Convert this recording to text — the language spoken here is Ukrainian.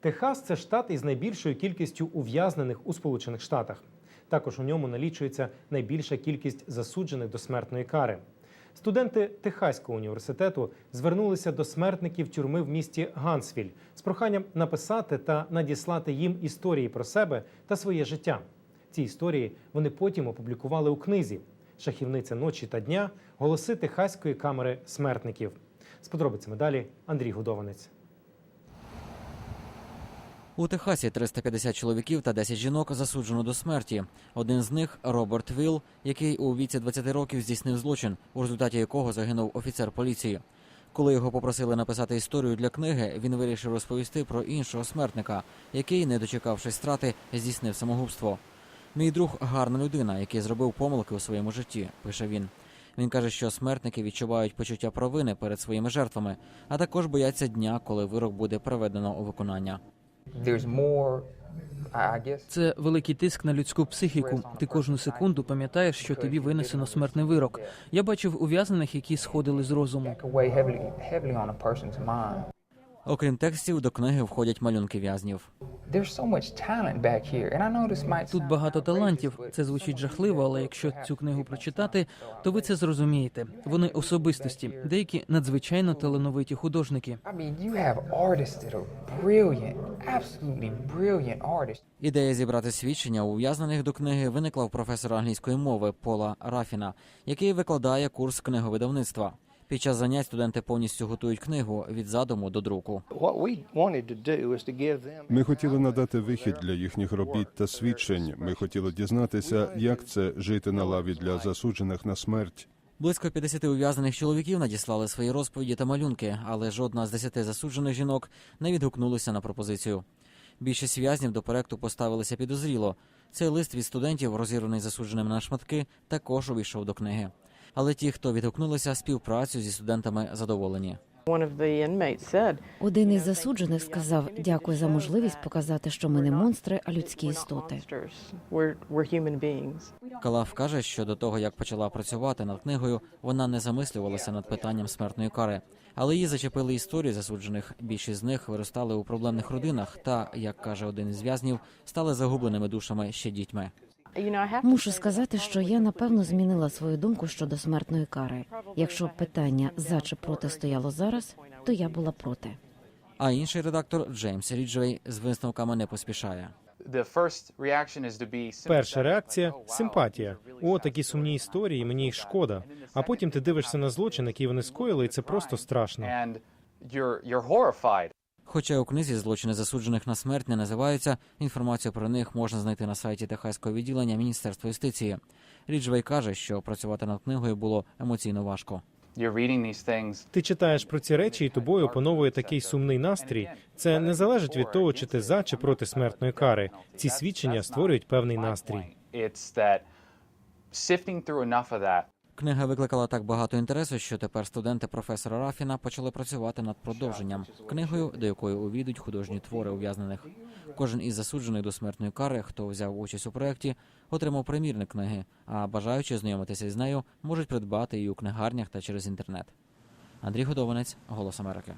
Техас це штат із найбільшою кількістю ув'язнених у Сполучених Штатах. Також у ньому налічується найбільша кількість засуджених до смертної кари. Студенти Техаського університету звернулися до смертників тюрми в місті Гансвіль з проханням написати та надіслати їм історії про себе та своє життя. Ці історії вони потім опублікували у книзі Шахівниця ночі та дня голоси Техаської камери смертників. З подробицями далі Андрій Гудованець. У Техасі 350 чоловіків та 10 жінок засуджено до смерті. Один з них Роберт Вілл, який у віці 20 років здійснив злочин, у результаті якого загинув офіцер поліції. Коли його попросили написати історію для книги, він вирішив розповісти про іншого смертника, який, не дочекавшись страти, здійснив самогубство. Мій друг гарна людина, який зробив помилки у своєму житті, пише він. Він каже, що смертники відчувають почуття провини перед своїми жертвами, а також бояться дня, коли вирок буде приведено у виконання. Це великий тиск на людську психіку. Ти кожну секунду пам'ятаєш, що тобі винесено смертний вирок. Я бачив ув'язнених, які сходили з розуму. Окрім текстів, до книги входять малюнки в'язнів. Тут багато талантів. Це звучить жахливо, але якщо цю книгу прочитати, то ви це зрозумієте. Вони особистості, деякі надзвичайно талановиті художники. Ідея зібрати свідчення ув'язнених до книги виникла в професора англійської мови Пола Рафіна, який викладає курс книговидавництва. Під час занять студенти повністю готують книгу від задуму до друку. What we wanted to do is to give them Ми хотіли надати вихід для їхніх робіт та свідчень. Ми хотіли дізнатися, як це жити на лаві для засуджених на смерть. Близько 50 ув'язнених чоловіків надіслали свої розповіді та малюнки, але жодна з 10 засуджених жінок не відгукнулася на пропозицію. Більшість в'язнів до проекту поставилися підозріло. Цей лист від студентів, розірваний засудженим на шматки, також увійшов до книги. Але ті, хто відгукнулися, співпрацю зі студентами задоволені. Один із засуджених сказав дякую за можливість показати, що ми не монстри, а людські істоти. Калаф каже, що до того, як почала працювати над книгою, вона не замислювалася над питанням смертної кари. Але її зачепили історії засуджених. Більшість з них виростали у проблемних родинах та, як каже один із в'язнів, стали загубленими душами ще дітьми. Мушу сказати, що я напевно змінила свою думку щодо смертної кари. Якщо питання за чи проти стояло зараз, то я була проти. А інший редактор Джеймс Ріджвей з висновками не поспішає. Перша реакція симпатія. О, такі сумні історії, мені їх шкода. А потім ти дивишся на злочин, який вони скоїли, і це просто страшно. Хоча у книзі злочини засуджених на смерть не називаються, інформацію про них можна знайти на сайті Техаського відділення Міністерства юстиції. Ріджвей каже, що працювати над книгою було емоційно важко. Ти читаєш про ці речі, і тобою опановує такий сумний настрій. Це не залежить від того, чи ти за чи проти смертної кари. Ці свідчення створюють певний настрій. Книга викликала так багато інтересу, що тепер студенти професора Рафіна почали працювати над продовженням книгою, до якої увійдуть художні твори ув'язнених. Кожен із засуджених до смертної кари, хто взяв участь у проєкті, отримав примірник книги. А бажаючи знайомитися з нею, можуть придбати її у книгарнях та через інтернет. Андрій Годованець, Голос Америки.